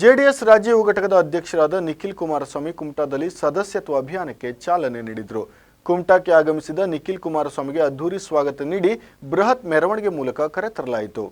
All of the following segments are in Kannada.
ಜೆಡಿಎಸ್ ರಾಜ್ಯ ಘಟಕದ ಅಧ್ಯಕ್ಷರಾದ ನಿಖಿಲ್ ಕುಮಾರಸ್ವಾಮಿ ಕುಮಟಾದಲ್ಲಿ ಸದಸ್ಯತ್ವ ಅಭಿಯಾನಕ್ಕೆ ಚಾಲನೆ ನೀಡಿದರು. ಕುಮಟಾಕ್ಕೆ ಆಗಮಿಸಿದ ನಿಖಿಲ್ ಕುಮಾರಸ್ವಾಮಿಗೆ ಅದ್ದೂರಿ ಸ್ವಾಗತ ನೀಡಿ ಬೃಹತ್ ಮೆರವಣಿಗೆ ಮೂಲಕ ಕರೆತರಲಾಯಿತು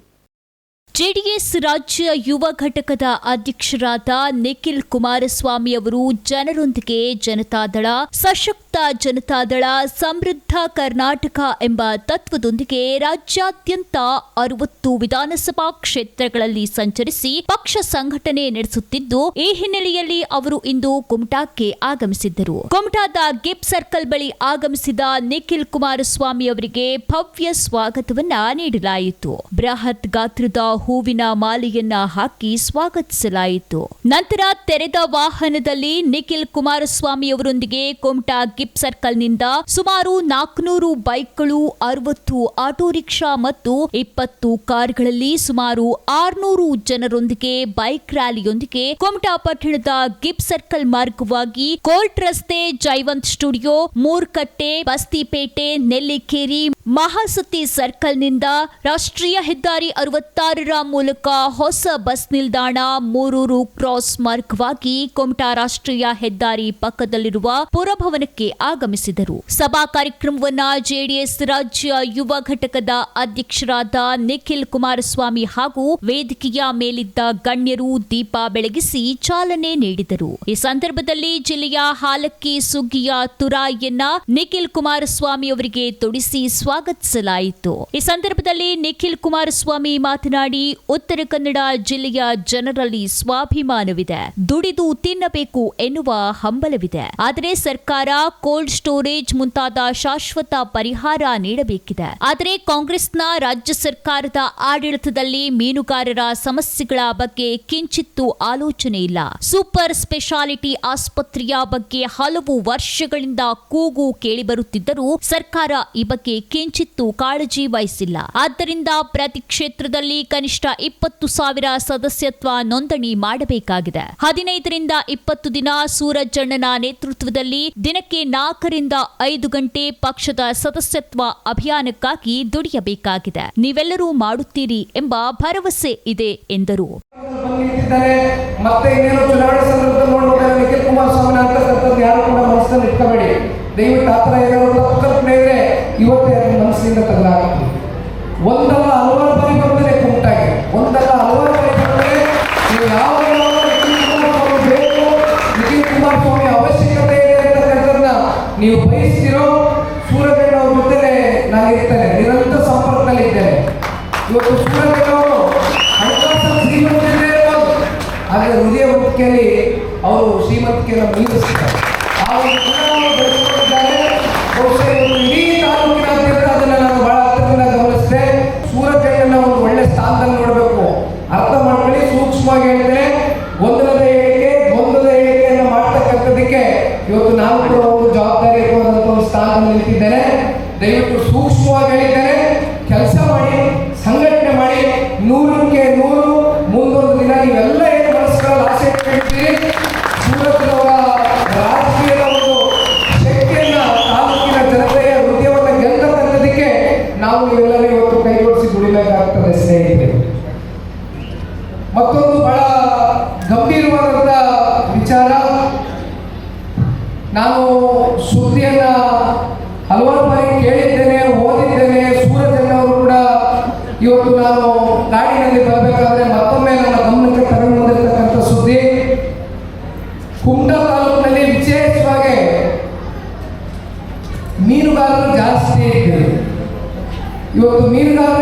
ಜೆಡಿಎಸ್ ರಾಜ್ಯ ಯುವ ಘಟಕದ ಅಧ್ಯಕ್ಷರಾದ ನಿಖಿಲ್ ಕುಮಾರಸ್ವಾಮಿ ಅವರು ಜನರೊಂದಿಗೆ ಜನತಾದಳ, ಸಶಕ್ತ ಜನತಾದಳ, ಸಮೃದ್ಧ ಕರ್ನಾಟಕ ಎಂಬ ತತ್ವದೊಂದಿಗೆ ರಾಜ್ಯಾದ್ಯಂತ ಅರವತ್ತು ವಿಧಾನಸಭಾ ಕ್ಷೇತ್ರಗಳಲ್ಲಿ ಸಂಚರಿಸಿ ಪಕ್ಷ ಸಂಘಟನೆ ನಡೆಸುತ್ತಿದ್ದು, ಈ ಹಿನ್ನೆಲೆಯಲ್ಲಿ ಅವರು ಇಂದು ಕುಮಟಾಕ್ಕೆ ಆಗಮಿಸಿದ್ದರು. ಕುಮಟಾದ ಗಿಪ್ ಸರ್ಕಲ್ ಬಳಿ ಆಗಮಿಸಿದ ನಿಖಿಲ್ ಕುಮಾರಸ್ವಾಮಿ ಅವರಿಗೆ ಭವ್ಯ ಸ್ವಾಗತವನ್ನ ನೀಡಲಾಯಿತು. ಬೃಹತ್ ಗಾತ್ರದ ಹೂವಿನ ಮಾಲೆಯನ್ನ ಹಾಕಿ ಸ್ವಾಗತಿಸಲಾಯಿತು. ನಂತರ ತೆರೆದ ವಾಹನದಲ್ಲಿ ನಿಖಿಲ್ ಕುಮಾರಸ್ವಾಮಿಯವರೊಂದಿಗೆ ಕುಮಟಾ ಗಿಪ್ ಸರ್ಕಲ್ನಿಂದ ಸುಮಾರು ನಾಲ್ಕುನೂರು ಬೈಕ್ಗಳು, ಅರವತ್ತು ಆಟೋ ರಿಕ್ಷಾ ಮತ್ತು ಇಪ್ಪತ್ತು ಕಾರ್ಗಳಲ್ಲಿ ಸುಮಾರು ಆರ್ನೂರು ಜನರೊಂದಿಗೆ ಬೈಕ್ ರ್ಯಾಲಿಯೊಂದಿಗೆ ಕುಮಟಾ ಪಟ್ಟಣದ ಗಿಪ್ ಸರ್ಕಲ್ ಮಾರ್ಗವಾಗಿ ಕೋರ್ಟ್ ರಸ್ತೆ ಜೈವಂತ್ ಸ್ಟುಡಿಯೋ, ಮೂರ್ಕಟ್ಟೆ, ಬಸ್ತಿಪೇಟೆ, ನೆಲ್ಲಿಕೇರಿ, ಮಹಾಸತಿ ಸರ್ಕಲ್ನಿಂದ ರಾಷ್ಟ್ರೀಯ ಹೆದ್ದಾರಿ ಅರವತ್ತಾರರ ಮೂಲಕ ಹೊಸ ಬಸ್ ನಿಲ್ದಾಣ ಮೂರೂರು ಕ್ರಾಸ್ ಮಾರ್ಗವಾಗಿ ಕುಮಟಾ ರಾಷ್ಟ್ರೀಯ ಹೆದ್ದಾರಿ ಪಕ್ಕದಲ್ಲಿರುವ ಪುರಭವನಕ್ಕೆ ಆಗಮಿಸಿದರು. ಸಭಾ ಕಾರ್ಯಕ್ರಮವನ್ನ ಜೆಡಿಎಸ್ ರಾಜ್ಯ ಯುವ ಘಟಕದ ಅಧ್ಯಕ್ಷರಾದ ನಿಖಿಲ್ ಕುಮಾರಸ್ವಾಮಿ ಹಾಗೂ ವೇದಿಕೆಯ ಮೇಲಿದ್ದ ಗಣ್ಯರು ದೀಪ ಬೆಳಗಿಸಿ ಚಾಲನೆ ನೀಡಿದರು. ಈ ಸಂದರ್ಭದಲ್ಲಿ ಜಿಲ್ಲೆಯ ಹಾಲಕ್ಕಿ ಸುಗ್ಗಿಯ ತುರಾಯಿಯನ್ನ ನಿಖಿಲ್ ಕುಮಾರಸ್ವಾಮಿ ಅವರಿಗೆ ತೊಡಿಸಿ ಸ್ವಾಗತಿಸಲಾಯಿತು. ಈ ಸಂದರ್ಭದಲ್ಲಿ ನಿಖಿಲ್ ಕುಮಾರಸ್ವಾಮಿ ಮಾತನಾಡಿ ಉತ್ತರ ಕನ್ನಡ ಜಿಲ್ಲೆಯ ಜನರಲ್ಲಿ ಸ್ವಾಭಿಮಾನವಿದೆ. ದುಡಿದು ತಿನ್ನಬೇಕು ಎನ್ನುವ ಹಂಬಲವಿದೆ. ಆದರೆ ಸರ್ಕಾರ ಕೋಲ್ಡ್ ಸ್ಟೋರೇಜ್ ಮುಂತಾದ ಶಾಶ್ವತ ಪರಿಹಾರ ನೀಡಬೇಕಿದೆ. ಆದರೆ ಕಾಂಗ್ರೆಸ್ನ ರಾಜ್ಯ ಸರ್ಕಾರದ ಆಡಳಿತದಲ್ಲಿ ಮೀನುಗಾರರ ಸಮಸ್ಯೆಗಳ ಬಗ್ಗೆ ಕಿಂಚಿತ್ತೂ ಆಲೋಚನೆ ಇಲ್ಲ. ಸೂಪರ್ ಸ್ಪೆಷಾಲಿಟಿ ಆಸ್ಪತ್ರೆಯ ಬಗ್ಗೆ ಹಲವು ವರ್ಷಗಳಿಂದ ಕೂಗು ಕೇಳಿಬರುತ್ತಿದ್ದರೂ ಸರ್ಕಾರ ಈ ಬಗ್ಗೆ ಕಿಂಚಿತ್ತೂ ಕಾಳಜಿ ವಹಿಸಿಲ್ಲ. ಆದ್ದರಿಂದ ಪ್ರತಿ ಕ್ಷೇತ್ರದಲ್ಲಿ ಇಪ್ಪತ್ತು ಸಾವಿರ ಸದಸ್ಯತ್ವ ನೋಂದಣಿ ಮಾಡಬೇಕಾಗಿದೆ. ಹದಿನೈದರಿಂದ ಇಪ್ಪತ್ತು ದಿನ ಸೂರಜ್ಜಣ್ಣನ ನೇತೃತ್ವದಲ್ಲಿ ದಿನಕ್ಕೆ ನಾಲ್ಕರಿಂದ ಐದು ಗಂಟೆ ಪಕ್ಷದ ಸದಸ್ಯತ್ವ ಅಭಿಯಾನಕ್ಕಾಗಿ ದುಡಿಯಬೇಕಾಗಿದೆ. ನೀವೆಲ್ಲರೂ ಮಾಡುತ್ತೀರಿ ಎಂಬ ಭರವಸೆ ಇದೆ ಎಂದರು. ಬಂದು ಬಯಸ್ತಿರೋ ಸೂರ್ಯಗಣ್ಣ ಅವ್ರ ಜೊತೆ ನಾನು ಇರ್ತೇನೆ. ನಿರಂತರ ಸಂಪರ್ಕದಲ್ಲಿ ಇದ್ದೇನೆ ಇವತ್ತು ಸೂರ್ಯಗಣ್ಣ ಅವರು ಹಣಕಾಸಿನ ಶ್ರೀಮಂತಿದ್ರೆ ಆದರೆ ಹೃದಯ ಬದುಕಿಯಲ್ಲಿ ಅವರು ಶ್ರೀಮಂತಿಕೆಯನ್ನು ಮೀರಿಸ್ತಾರೆ. ಬೆಳೆಸ್ಕೊಂಡಿದ್ದಾರೆ. ಬಹುಶಃ ಇಡೀ ಗಂಭೀರವಾದಂಥ ವಿಚಾರ. ನಾನು ಸುದ್ದಿಯನ್ನ ಹಲವಾರು ಬಾರಿ ಕೇಳಿದ್ದೇನೆ, ಓದಿದ್ದೇನೆ. ಸೂರಜಣ್ಣ ಅವರು ಕೂಡ ಇವತ್ತು ನಾನು ನಾಡಿನಲ್ಲಿ ಬರಬೇಕಾದ್ರೆ ಮತ್ತೊಮ್ಮೆ ನನ್ನ ಗಮನಕ್ಕೆ ತಗೊಂಡು ಸುದ್ದಿ. ಕುಮಟಾ ತಾಲೂಕಿನಲ್ಲಿ ವಿಶೇಷವಾಗಿ ಮೀನುಗಾರರು ಜಾಸ್ತಿ ಇವತ್ತು ಮೀನುಗಾರರು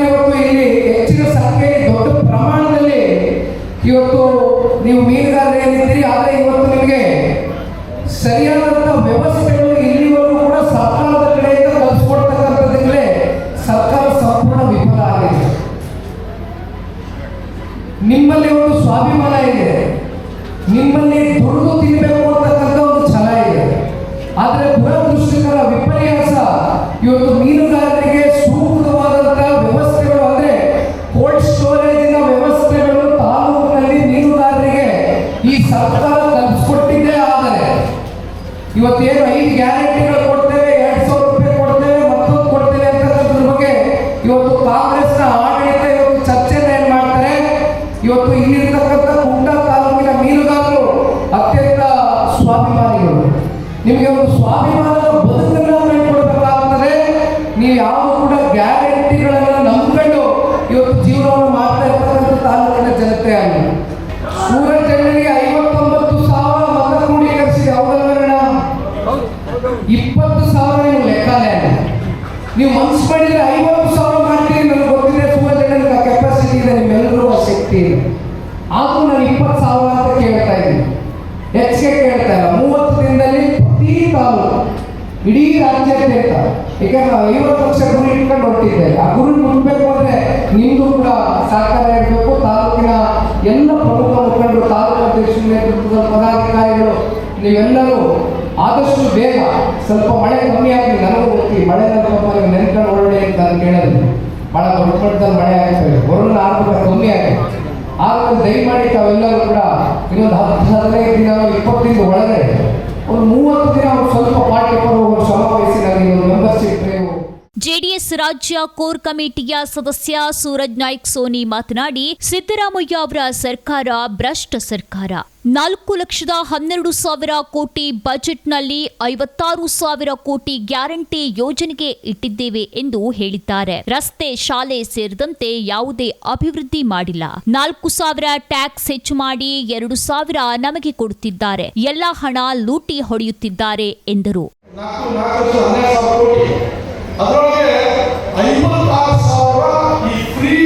ನೀವು ಯಾವ ಕೂಡ ಗ್ಯಾರಂಟಿಗಳನ್ನು ನಂಬಿಕೊಂಡು ಇವತ್ತು ಜೀವನವನ್ನು ಮಾಡ್ತಾ ಇರ್ತಕ್ಕಂಥ ತಾಲೂಕಿನ ಜನತೆ ಅಲ್ಲ. ಸೂರತ್ ಜನರಿಗೆ ಐವತ್ತೊಂಬತ್ತು ಸಾವಿರ ಮತ ಕ್ರೋಢೀಕರಿಸಿದೆ ಹೌದಲ್ವಣ್ಣ ಇಪ್ಪತ್ತು ಸಾವಿರ ನೀವು ಲೆಕ್ಕನೇ ನೀವು ಮನಸ್ಸು ಮಾಡಿದ್ರೆ ಐವತ್ತು ಸಾವಿರ ಮಾಡ್ತೀರಿ, ನನಗೆ ಗೊತ್ತಿದೆ ಸೂರತ್ ಜನರಿಗೆ ಆ ಕೆಪಾಸಿಟಿ ಇದೆ ನಿಮ್ಮೆಲ್ಲರೂ ಆ ಶಕ್ತಿ ಇದೆ. ಆದರೂ ನಾನು ಇಪ್ಪತ್ತು ಸಾವಿರ ಅಂತ ಕೇಳ್ತಾ ಇದ್ದೀನಿ. ಹೆಚ್ಚಿಗೆ ಕೇಳ್ತಾ ಇಲ್ಲ. ಮೂವತ್ತು ದಿನದಲ್ಲಿ ಪ್ರತಿ ತಾಲೂಕು, ಇಡೀ ರಾಜ್ಯಾದ್ಯಂತ ನಾವು ಐವತ್ತು ಲಕ್ಷ ಗುರಿ ಇಟ್ಕೊಂಡು ಹೊರಟಿದ್ದೇವೆ ಆ ಗುರಿ ಮುಟ್ಬೇಕು ಅಂದ್ರೆ ನಿಮ್ದು ಕೂಡ ಸಹಕಾರ ಇರಬೇಕು. ತಾಲೂಕಿನ ಎಲ್ಲ ಪ್ರಮುಖ ಮುಖಂಡರು ತಾಲೂಕು ಅಧ್ಯಕ್ಷರ, ನೇತೃತ್ವದ ಪದಾಧಿಕಾರಿಗಳು, ನೀವೆಲ್ಲರೂ ಆದಷ್ಟು ಬೇಗ ಸ್ವಲ್ಪ ಮಳೆ ಕಮ್ಮಿ ಆಗಲಿ ನನಗೂ ಗೊತ್ತಿ ಮಳೆ ನನಗೆ ನೆನ್ಕೊಂಡು ಒಳ್ಳೆ ಅಂತ ನಾನು ಕೇಳೋದು. ಭಾಳ ದೊಡ್ಡ ಮಟ್ಟದಲ್ಲಿ ಮಳೆ ಆಗ್ತದೆ. ವರುಣ ಆರ್ಭಟ ಕಮ್ಮಿ ಆಗಿದೆ. ಆದ್ರೆ ದಯಮಾಡಿ ತಾವೆಲ್ಲರೂ ಕೂಡ ಇನ್ನೊಂದು ಹತ್ತು ಹದಿನೈದು ದಿನ ಇಪ್ಪತ್ತು ದಿನ ಒಳಗಡೆ ಒಂದು ಮೂವತ್ತು ದಿನ ಸ್ವಲ್ಪ ಜೆಡಿಎಸ್ ರಾಜ್ಯ ಕೋರ್ ಕಮಿಟಿಯ ಸದಸ್ಯ ಸೂರಜ್ ನಾಯ್ಕ್ ಸೋನಿ ಮಾತನಾಡಿ ಸಿದ್ದರಾಮಯ್ಯ ಅವರ ಸರ್ಕಾರ ಭ್ರಷ್ಟ ಸರ್ಕಾರ. ನಾಲ್ಕು ಲಕ್ಷದ ಹನ್ನೆರಡು ಸಾವಿರ ಕೋಟಿ ಬಜೆಟ್ನಲ್ಲಿ ಐವತ್ತಾರು ಸಾವಿರ ಕೋಟಿ ಗ್ಯಾರಂಟಿ ಯೋಜನೆಗೆ ಇಟ್ಟಿದ್ದೇವೆ ಎಂದು ಹೇಳಿದ್ದಾರೆ. ರಸ್ತೆ, ಶಾಲೆ ಸೇರಿದಂತೆ ಯಾವುದೇ ಅಭಿವೃದ್ಧಿ ಮಾಡಿಲ್ಲ. ನಾಲ್ಕು ಸಾವಿರ ಟ್ಯಾಕ್ಸ್ ಹೆಚ್ಚು ಮಾಡಿ ಎರಡು ಸಾವಿರ ನಮಗೆ ಕೊಡುತ್ತಿದ್ದಾರೆ. ಎಲ್ಲ ಹಣ ಲೂಟಿ ಹೊಡೆಯುತ್ತಿದ್ದಾರೆ ಎಂದರು. ಅದರೊಳಗೆ ಐವತ್ತಾರು ಸಾವಿರ ಈ ಫ್ರೀ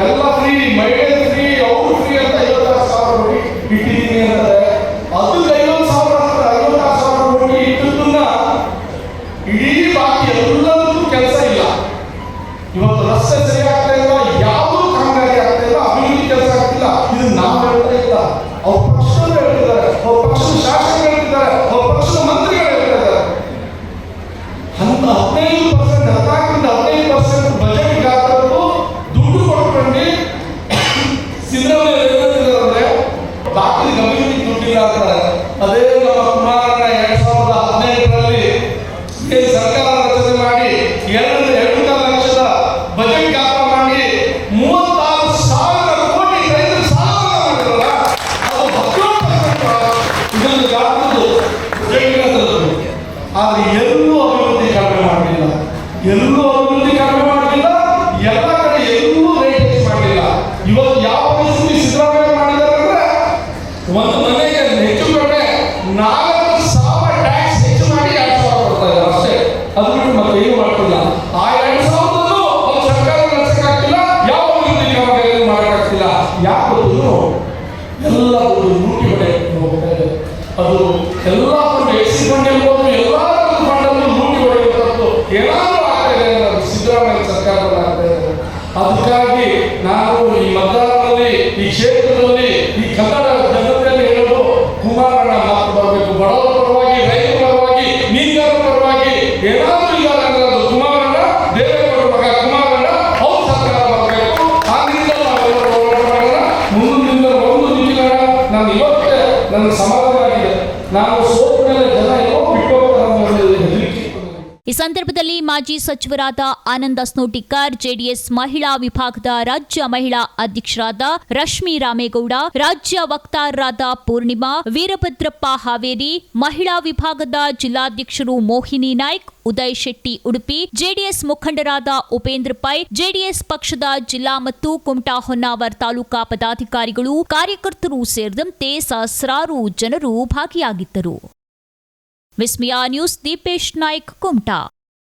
ಎಲ್ಲ ಫ್ರೀ ಮಹಿಳೆ ಎಲ್ಲ ಒಂದು ಲೂಟಿ ಹೊಡೆ ಅದು ಎಲ್ಲ o outro era ಸಂದರ್ಭದಲ್ಲಿ ಮಾಜಿ ಸಚಿವರಾದ ಆನಂದ ಸ್ನೋಟಿಕರ್, ಜೆಡಿಎಸ್ ಮಹಿಳಾ ವಿಭಾಗದ ರಾಜ್ಯ ಮಹಿಳಾ ಅಧ್ಯಕ್ಷರಾದ ರಶ್ಮಿ ರಾಮೇಗೌಡ, ರಾಜ್ಯ ವಕ್ತಾರರಾದ ಪೂರ್ಣಿಮಾ, ವೀರಭದ್ರಪ್ಪ ಹಾವೇರಿ, ಮಹಿಳಾ ವಿಭಾಗದ ಜಿಲ್ಲಾಧ್ಯಕ್ಷರು ಮೋಹಿನಿ ನಾಯ್ಕ್, ಉದಯ್ ಶೆಟ್ಟಿ ಉಡುಪಿ, ಜೆಡಿಎಸ್ ಮುಖಂಡರಾದ ಉಪೇಂದ್ರ ಪೈ, ಜೆಡಿಎಸ್ ಪಕ್ಷದ ಜಿಲ್ಲಾ ಮತ್ತು ಕುಮಟಾ ಹೊನ್ನಾವರ್ ತಾಲೂಕಾ ಪದಾಧಿಕಾರಿಗಳು, ಕಾರ್ಯಕರ್ತರು ಸೇರಿದಂತೆ ಸಹಸ್ರಾರು ಜನರು ಭಾಗಿಯಾಗಿದ್ದರು. ವಿಸ್ಮಿಯಾ ನ್ಯೂಸ್ ದೀಪೇಶ್ ನಾಯ್ಕ್ ಕುಮಟಾ